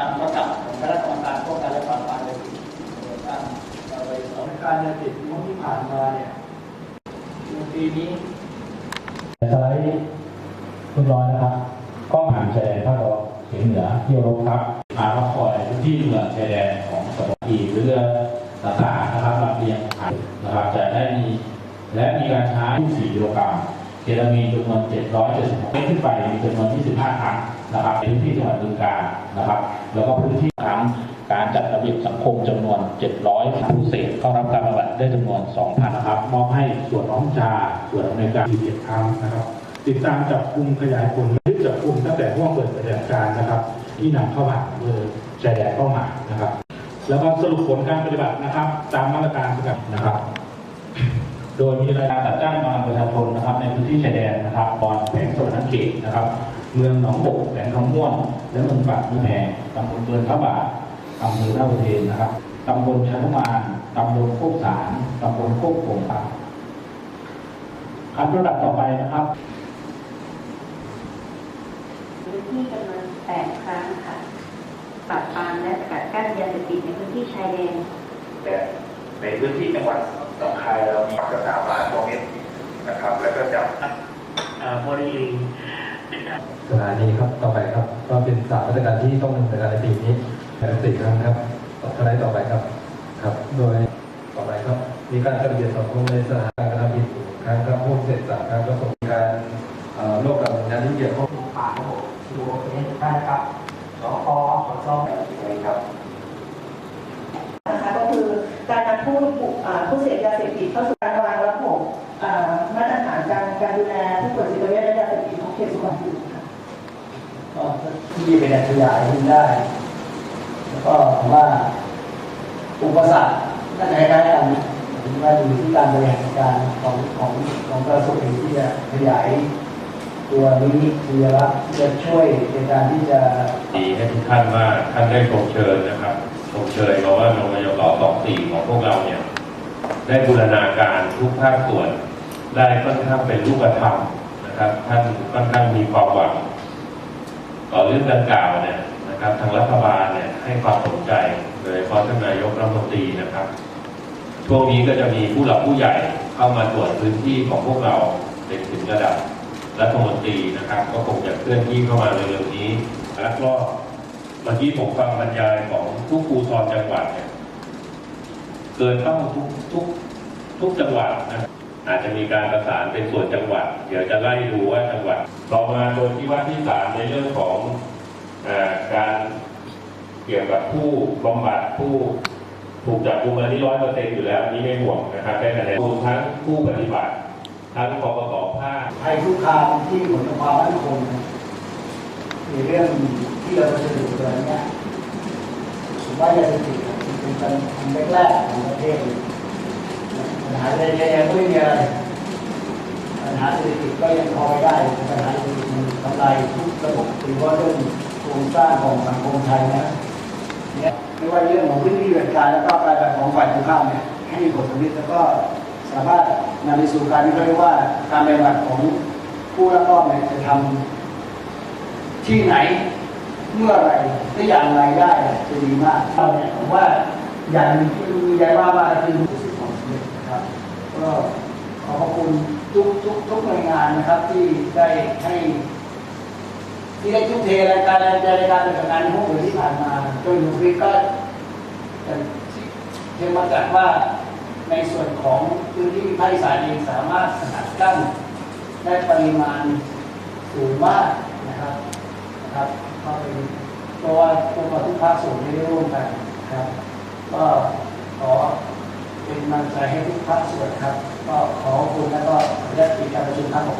ตามประดับของคณะกรรมการป้องกันและปราบปรามยาเสพติดตั้งเอาไว้สองการยาเสพติดที่ผ่านมาเนี่ยปีนี้สไลด์เรียบร้อยนะครับกล้องผ่านชายแดนภาคตะวันเฉียงเหนือที่เคารบครับมาพักคอยที่เมืองชายแดนของสปอีเรือต่างๆนะครับลำเลียงผ่านะครับจะได้มีและมีการใช้4กิโลกรัม เคตามีนจำนวน776เมตรขึ้นไปมีจำนวน 25 ครั้งนะครับในพื้นที่จังหวัดบึงกาฬนะครับ แล้วก็พื้นที่ครั้งการจัดระเบียบสังคมจำนวน 700ผู้เสพเข้ารับการบำบัดได้จำนวน 2,000นะครับมอบให้ส่วนน้องชาส่วนอเมริกา41ครั้งนะครับ ติดตามจับกลุ่มขยายผลยึดจับกลุ่มตั้งแต่ช่วงเปิดปฏิบัติการนะครับ ที่นำเข้ามาอำเภอชายแดนเป้ามานะครับ แล้วก็สรุปผลการปฏิบัตินะครับ ตามมาตรการสกัดนะครับ โดยมีรายการจัดจ้างกำลังประชาชนนะครับ ในพื้นที่ชายแดนนะครับบอนแผงสวรรณเขตนะครับ เมืองหนองบกแหลมคำม่วน และเมืองปากมีแพงตำบลเบือนพระบาทอำเภอท่าอุเทนนะครับตำบลชานุมานตำบลโคกสารตำบลโคกโป่งครับขั้นระดับต่อไปนะครับพื้นที่จำนวน8ครั้งค่ะปราบปรามและสกัดกั้นยาเสพติดในพื้นที่ชายแดนแต่ ในพื้นที่จังหวัดหนองคายเรามีกระสามล้านกว่าเมตรนะครับ แล้วก็จับบริลิงสถานีครับต่อไปครับ ก็เป็นสามมาตรการที่ต้องดำเนินการในปีนี้แผนสี่ครั้งครับต่อสไลด์ต่อไปครับ ครับ โดยต่อไปครับ มีการจัดระเบียบสังคมในสถานการณ์กระทำผิดครั้งครับพวกเสร็จสามครั้งประสบการณ์เอ่อโรคกับงานที่เกี่ยวข้องผ่านระบบดูโอเคทุกท่านนะครับสอพอสอชอครับนะคะก็คือ การนำผู้อ่าผู้เสพยาเสพติดเข้าสู่การวางระบบอ่ามาตรฐานการการดูแลผู้ป่วยจิตเวชและยาเสพติดของเขตสุพรรณบุรีค่ะก็ที่เป็นขยายขึ้นได้ แล้วก็ผมว่าอุปสรรคก็คล้ายๆกันผมว่าอยู่ที่การบริหารการของของของกระทรวงเองที่จะขยายตัวนี้ที่จะรับที่จะช่วยในการที่จะดีให้ทุกท่านว่าท่านได้ชมเชยนะครับช มเชยเพราะว่านมยกสองสี่ของพวกเราเนี่ย ได้บูรณาการทุกภาคส่วน ได้ค่อนข้างเป็นรูปธรรมนะครับ ท่านค่อนข้างมีความหวังต่อเรื่องดังกล่าวเนี่ยนะครับทางรัฐบาลเนี่ยให้ความสนใจโดยเฉพาะท่านนายกรัฐมนตรีนะครับช่วงนี้ก็จะมีผู้หลักผู้ใหญ่เข้ามาตรวจพื้นที่ของพวกเราเป็นถึงระดับรัฐมนตรีนะครับ ก็คงจะเคลื่อนที่เข้ามาเร็วๆนี้แล้วก็ เมื่อกี้ผมฟังบรรยายของทุกครูซอนจังหวัดเนี่ยเกินเป้าทุกทุกทุกจังหวัดนะอาจจะมีการประสานเป็นส่วนจังหวัด เดี๋ยวจะไล่ดูว่าจังหวัดต่อมาโดยที่ว่าที่สามในเรื่องของอการเกี่ยวกับผู้บำบัดผู้ถูกจับกุมมาที่ร้อยเปอร์เซ็นต์อยู่แล้วอันนี้ไม่ห่วงนะครับได้คะแนนรวมทั้งผู้ปฏิบัติ ทั้งปปสภาคภัยคุกคามที่ผลต่อความมั่นคงในเรื่อง ที่เราจะดูตัวเนี้ยผมว่ายาเสพติดเป็นปัญหาแรกๆของประเทศปัญหาในแย่ๆก็ไม่มีอะไรปัญหาเศรษฐกิจก็ยังพอไปได้ปัญหาเศรษฐกิจมันทำลายทุกระบบหรือว่าเรื่องโครงสร้างของสังคมไทยนะเนี่ยไม่ว่าเรื่องของพื้นที่ปฏิบัติการแล้วก็การแบบของฝ่ายตรงข้ามเนี่ยให้มีผลสำลิดแล้วก็สามารถนำไปสู่การที่เขาเรียกว่าการปฏิบัติของผู้รับมอบเนี่ยจะทำที่ไหน เมื่อไรและอย่างไรได้จะดีมากเราเนี่ยผมว่าอย่างที่มีใจว่าว่าคือผู้สื่อของสำเร็จนะครับก็ขอขอบคุณทุกทุกทุกหน่วยงานนะครับ ที่ได้ให้ที่ได้ทุ่มเทรายการรงใจในการปฏิบัติงานในพวกเดือนที่ผ่านมาจนอยู่วิก็เชื่อมาจากว่าในส่วนของพื้นที่ภาคอีสานเองสามารถสกัดกั้นได้ปริมาณสูงมากนะครับนะครับ ก็เป็นเพราะว่าพวกเราทุกภาคส่วนได้ร่วมกันครับ ก็ขอเป็นกำลังใจให้ทุกภาคส่วนครับ ก็ขอบคุณแล้วก็ขออนุญาตปิดการประชุมครับขอบคุณครับ